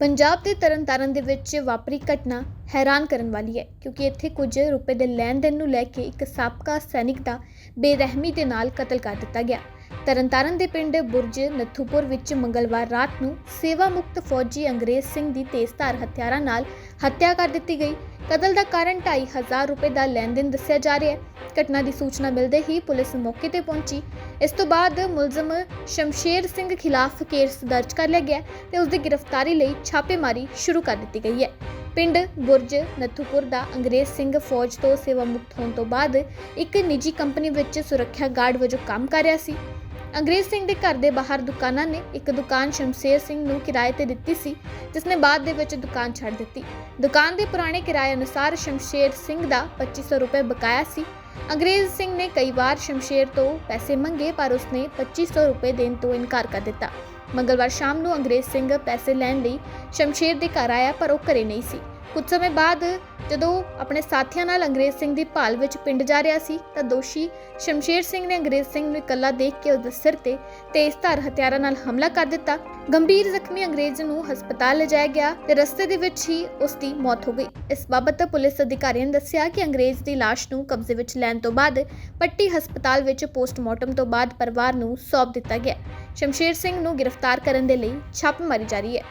ਪੰਜਾਬ ਦੇ ਤਰਨਤਾਰਨ ਦੇ ਵਿੱਚ ਵਾਪਰੀ ਘਟਨਾ ਹੈਰਾਨ ਕਰਨ ਵਾਲੀ ਹੈ, ਕਿਉਂਕਿ ਇੱਥੇ ਕੁਝ ਰੁਪਏ ਦੇ ਲੈਣ ਦੇਣ ਨੂੰ ਲੈ ਕੇ ਇੱਕ ਸਾਬਕਾ ਸੈਨਿਕ ਦਾ ਬੇਰਹਿਮੀ ਦੇ ਨਾਲ ਕਤਲ ਕਰ ਦਿੱਤਾ ਗਿਆ। ਤਰਨਤਾਰਨ ਦੇ ਪਿੰਡ ਬੁਰਜ ਨੱਥੂਪੁਰ ਵਿੱਚ ਮੰਗਲਵਾਰ ਰਾਤ ਨੂੰ ਸੇਵਾ ਮੁਕਤ ਫੌਜੀ ਅੰਗਰੇਜ਼ ਸਿੰਘ ਦੀ ਤੇਜ਼ਧਾਰ ਹਥਿਆਰਾਂ ਨਾਲ ਹੱਤਿਆ ਕਰ ਦਿੱਤੀ ਗਈ। ਕਤਲ ਦਾ ਕਾਰਨ 2500 ਰੁਪਏ ਦਾ ਲੈਣ ਦੇਣ ਦੱਸਿਆ ਜਾ ਰਿਹਾ ਹੈ। ਘਟਨਾ ਦੀ ਸੂਚਨਾ ਮਿਲਦੇ ਹੀ ਪੁਲਿਸ ਮੌਕੇ ਤੇ ਪਹੁੰਚੀ। ਇਸ ਤੋਂ ਬਾਅਦ ਮੁਲਜ਼ਮ ਸ਼ਮਸ਼ੇਰ ਸਿੰਘ ਖਿਲਾਫ ਕੇਸ ਦਰਜ ਕਰ ਲਿਆ ਗਿਆ ਤੇ ਉਸ ਦੀ ਗ੍ਰਿਫਤਾਰੀ ਲਈ ਛਾਪੇਮਾਰੀ ਸ਼ੁਰੂ ਕਰ ਦਿੱਤੀ ਗਈ ਹੈ। ਪਿੰਡ ਬੁਰਜ ਨੱਥੂਪੁਰ ਦਾ ਅੰਗਰੇਜ਼ ਸਿੰਘ ਫੌਜ ਤੋਂ ਸੇਵਾ ਮੁਕਤ ਹੋਣ ਤੋਂ ਬਾਅਦ ਇੱਕ ਨਿੱਜੀ ਕੰਪਨੀ ਵਿੱਚ ਸੁਰੱਖਿਆ ਗਾਰਡ ਵਜੋਂ ਕੰਮ ਕਰ ਰਿਹਾ ਸੀ। ਅੰਗਰੇਜ਼ ਸਿੰਘ ਦੇ ਘਰ ਦੇ ਬਾਹਰ ਦੁਕਾਨਾਂ ਨੇ ਇੱਕ ਦੁਕਾਨ ਸ਼ਮਸ਼ੇਰ ਸਿੰਘ ਨੂੰ ਕਿਰਾਏ ਤੇ ਦਿੱਤੀ ਸੀ ਜਿਸ ਨੇ ਬਾਅਦ ਦੇ ਵਿੱਚ ਦੁਕਾਨ ਛੱਡ ਦਿੱਤੀ। ਦੁਕਾਨ ਦੇ ਪੁਰਾਣੇ ਕਿਰਾਏ ਅਨੁਸਾਰ ਸ਼ਮਸ਼ੇਰ ਸਿੰਘ ਦਾ 2500 ਰੁਪਏ ਬਕਾਇਆ ਸੀ। ਅੰਗਰੇਜ਼ ਸਿੰਘ ਨੇ ਕਈ ਵਾਰ ਸ਼ਮਸ਼ੇਰ ਤੋਂ ਪੈਸੇ ਮੰਗੇ, ਪਰ ਉਸਨੇ 2500 ਰੁਪਏ ਦੇਣ ਤੋਂ ਇਨਕਾਰ ਕਰ ਦਿੱਤਾ। ਮੰਗਲਵਾਰ ਸ਼ਾਮ ਨੂੰ ਅੰਗਰੇਜ਼ ਸਿੰਘ ਪੈਸੇ ਲੈਣ ਲਈ ਸ਼ਮਸ਼ੇਰ ਦੇ ਘਰ ਆਇਆ, ਪਰ ਉਹ ਘਰੇ ਨਹੀਂ ਸੀ। ਕੁਝ ਸਮੇਂ ਬਾਅਦ ਜਦੋਂ ਆਪਣੇ ਸਾਥੀਆਂ ਨਾਲ ਅੰਗਰੇਜ਼ ਸਿੰਘ ਦੀ ਭਾਲ ਵਿੱਚ ਪਿੰਡ ਜਾ ਰਿਹਾ ਸੀ, ਤਾਂ ਦੋਸ਼ੀ ਸ਼ਮਸ਼ੇਰ ਸਿੰਘ ਨੇ ਅੰਗਰੇਜ਼ ਸਿੰਘ ਨੂੰ ਇਕੱਲਾ ਦੇਖ ਕੇ ਉਸਦੇ ਸਿਰ ਤੇ ਤੇਜ਼ਧਾਰ ਹਥਿਆਰਾਂ ਨਾਲ ਹਮਲਾ ਕਰ ਦਿੱਤਾ। ਗੰਭੀਰ ਜ਼ਖਮੀ ਅੰਗਰੇਜ਼ ਨੂੰ ਹਸਪਤਾਲ ਲਿਜਾਇਆ ਗਿਆ ਤੇ ਰਸਤੇ ਦੇ ਵਿੱਚ ਹੀ ਉਸ ਦੀ ਮੌਤ ਹੋ ਗਈ। ਇਸ ਬਾਬਤ ਪੁਲਿਸ ਅਧਿਕਾਰੀਆਂ ਨੇ ਦੱਸਿਆ ਕਿ ਅੰਗਰੇਜ਼ ਦੀ ਲਾਸ਼ ਨੂੰ ਕਬਜ਼ੇ ਵਿੱਚ ਲੈਣ ਤੋਂ ਬਾਅਦ ਪੱਟੀ ਹਸਪਤਾਲ ਵਿੱਚ ਪੋਸਟਮਾਰਟਮ ਤੋਂ ਬਾਅਦ ਪਰਿਵਾਰ ਨੂੰ ਸੌਂਪ ਦਿੱਤਾ ਗਿਆ। ਸ਼ਮਸ਼ੇਰ ਸਿੰਘ ਨੂੰ ਗ੍ਰਿਫਤਾਰ ਕਰਨ ਦੇ ਲਈ ਛਾਪੇਮਾਰੀ ਜਾਰੀ ਹੈ।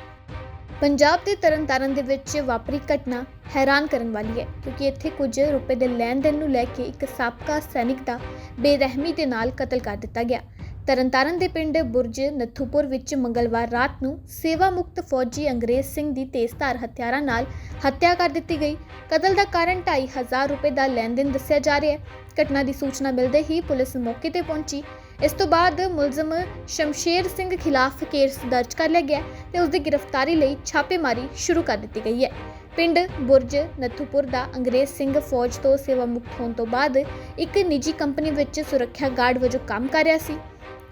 ਪੰਜਾਬ ਦੇ ਤਰਨਤਾਰਨ ਦੇ ਵਿੱਚ ਵਾਪਰੀ ਘਟਨਾ ਹੈਰਾਨ ਕਰਨ ਵਾਲੀ ਹੈ, ਕਿਉਂਕਿ ਇੱਥੇ ਕੁਝ ਰੁਪਏ ਦੇ ਲੈਣ ਦੇਣ ਨੂੰ ਲੈ ਕੇ ਇੱਕ ਸਾਬਕਾ ਸੈਨਿਕ ਦਾ ਬੇਰਹਿਮੀ ਦੇ ਨਾਲ ਕਤਲ ਕਰ ਦਿੱਤਾ ਗਿਆ। ਤਰਨਤਾਰਨ ਦੇ ਪਿੰਡ ਬੁਰਜ ਨੱਥੂਪੁਰ ਵਿੱਚ ਮੰਗਲਵਾਰ ਰਾਤ ਨੂੰ ਸੇਵਾ ਮੁਕਤ ਫੌਜੀ ਅੰਗਰੇਜ਼ ਸਿੰਘ ਦੀ ਤੇਜ਼ਧਾਰ ਹਥਿਆਰਾਂ ਨਾਲ ਹੱਤਿਆ ਕਰ ਦਿੱਤੀ ਗਈ। ਕਤਲ ਦਾ ਕਾਰਨ 2500 ਰੁਪਏ ਦਾ ਲੈਣ ਦੇਣ ਦੱਸਿਆ ਜਾ ਰਿਹਾ ਹੈ। ਘਟਨਾ ਦੀ ਸੂਚਨਾ ਮਿਲਦੇ ਹੀ ਪੁਲਿਸ ਮੌਕੇ ਤੇ ਪਹੁੰਚੀ। ਇਸ ਤੋਂ ਬਾਅਦ ਮੁਲਜ਼ਮ ਸ਼ਮਸ਼ੇਰ ਸਿੰਘ ਖਿਲਾਫ ਕੇਸ ਦਰਜ ਕਰ ਲਿਆ ਗਿਆ ਤੇ ਉਸ ਦੀ ਗ੍ਰਿਫਤਾਰੀ ਲਈ ਛਾਪੇਮਾਰੀ ਸ਼ੁਰੂ ਕਰ ਦਿੱਤੀ ਗਈ ਹੈ। ਪਿੰਡ ਬੁਰਜ ਨੱਥੂਪੁਰ ਦਾ ਅੰਗਰੇਜ਼ ਸਿੰਘ ਫੌਜ ਤੋਂ ਸੇਵਾ ਮੁਕਤ ਹੋਣ ਤੋਂ ਬਾਅਦ ਇੱਕ ਨਿੱਜੀ ਕੰਪਨੀ ਵਿੱਚ ਸੁਰੱਖਿਆ ਗਾਰਡ ਵਜੋਂ ਕੰਮ ਕਰ ਰਿਹਾ ਸੀ।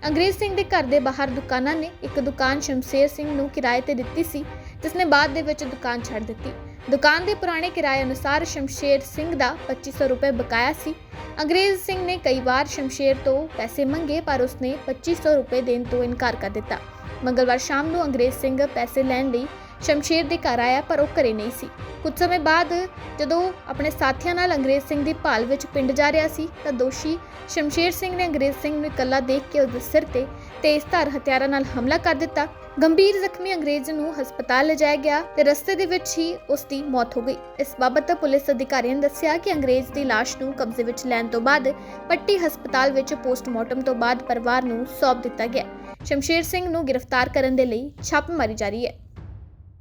ਅੰਗਰੇਜ਼ ਸਿੰਘ ਦੇ ਘਰ ਦੇ ਬਾਹਰ ਦੁਕਾਨਾਂ ਨੇ ਇੱਕ ਦੁਕਾਨ ਸ਼ਮਸ਼ੇਰ ਸਿੰਘ ਨੂੰ ਕਿਰਾਏ ਤੇ ਦਿੱਤੀ ਸੀ, ਜਿਸ ਨੇ ਬਾਅਦ ਦੇ ਵਿੱਚ ਦੁਕਾਨ ਛੱਡ ਦਿੱਤੀ। ਦੁਕਾਨ ਦੇ ਪੁਰਾਣੇ ਕਿਰਾਏ ਅਨੁਸਾਰ ਸ਼ਮਸ਼ੇਰ ਸਿੰਘ ਦਾ 2500 ਰੁਪਏ ਬਕਾਇਆ ਸੀ। ਅੰਗਰੇਜ਼ ਸਿੰਘ ਨੇ ਕਈ ਵਾਰ ਸ਼ਮਸ਼ੇਰ ਤੋਂ ਪੈਸੇ ਮੰਗੇ, ਪਰ ਉਸਨੇ 2500 ਰੁਪਏ ਦੇਣ ਤੋਂ ਇਨਕਾਰ ਕਰ ਦਿੱਤਾ। ਮੰਗਲਵਾਰ ਸ਼ਾਮ ਨੂੰ ਅੰਗਰੇਜ਼ ਸਿੰਘ ਪੈਸੇ ਲੈਣ ਲਈ ਸ਼ਮਸ਼ੇਰ ਦੇ ਘਰ ਆਇਆ, ਪਰ ਉਹ ਘਰੇ ਨਹੀਂ ਸੀ। ਕੁਝ ਸਮੇਂ ਬਾਅਦ ਜਦੋਂ ਆਪਣੇ ਸਾਥੀਆਂ ਨਾਲ ਅੰਗਰੇਜ਼ ਸਿੰਘ ਦੀ ਭਾਲ ਵਿੱਚ ਪਿੰਡ ਜਾ ਰਿਹਾ ਸੀ, ਤਾਂ ਦੋਸ਼ੀ ਸ਼ਮਸ਼ੇਰ ਸਿੰਘ ਨੇ ਅੰਗਰੇਜ਼ ਸਿੰਘ ਨੂੰ ਇਕੱਲਾ ਦੇਖ ਕੇ ਉਸਦੇ ਸਿਰ ਤੇ ਤੇਜ਼ ਧਾਰ ਹਥਿਆਰਾਂ ਨਾਲ ਹਮਲਾ ਕਰ ਦਿੱਤਾ। ਗੰਭੀਰ ਜ਼ਖਮੀ ਅੰਗਰੇਜ਼ ਨੂੰ ਹਸਪਤਾਲ ਲਿਜਾਇਆ ਗਿਆ ਤੇ ਰਸਤੇ ਦੇ ਵਿੱਚ ਹੀ ਉਸ ਦੀ ਮੌਤ ਹੋ ਗਈ। ਇਸ ਬਾਬਤ ਪੁਲਿਸ ਅਧਿਕਾਰੀਆਂ ਨੇ ਦੱਸਿਆ ਕਿ ਅੰਗਰੇਜ਼ ਦੀ ਲਾਸ਼ ਨੂੰ ਕਬਜ਼ੇ ਵਿੱਚ ਲੈਣ ਤੋਂ ਬਾਅਦ ਪੱਟੀ ਹਸਪਤਾਲ ਵਿੱਚ ਪੋਸਟਮਾਰਟਮ ਤੋਂ ਬਾਅਦ ਪਰਿਵਾਰ ਨੂੰ ਸੌਂਪ ਦਿੱਤਾ ਗਿਆ। ਸ਼ਮਸ਼ੇਰ ਸਿੰਘ ਨੂੰ ਗ੍ਰਿਫਤਾਰ ਕਰਨ ਦੇ ਲਈ ਛਾਪੇਮਾਰੀ ਜਾਰੀ ਹੈ।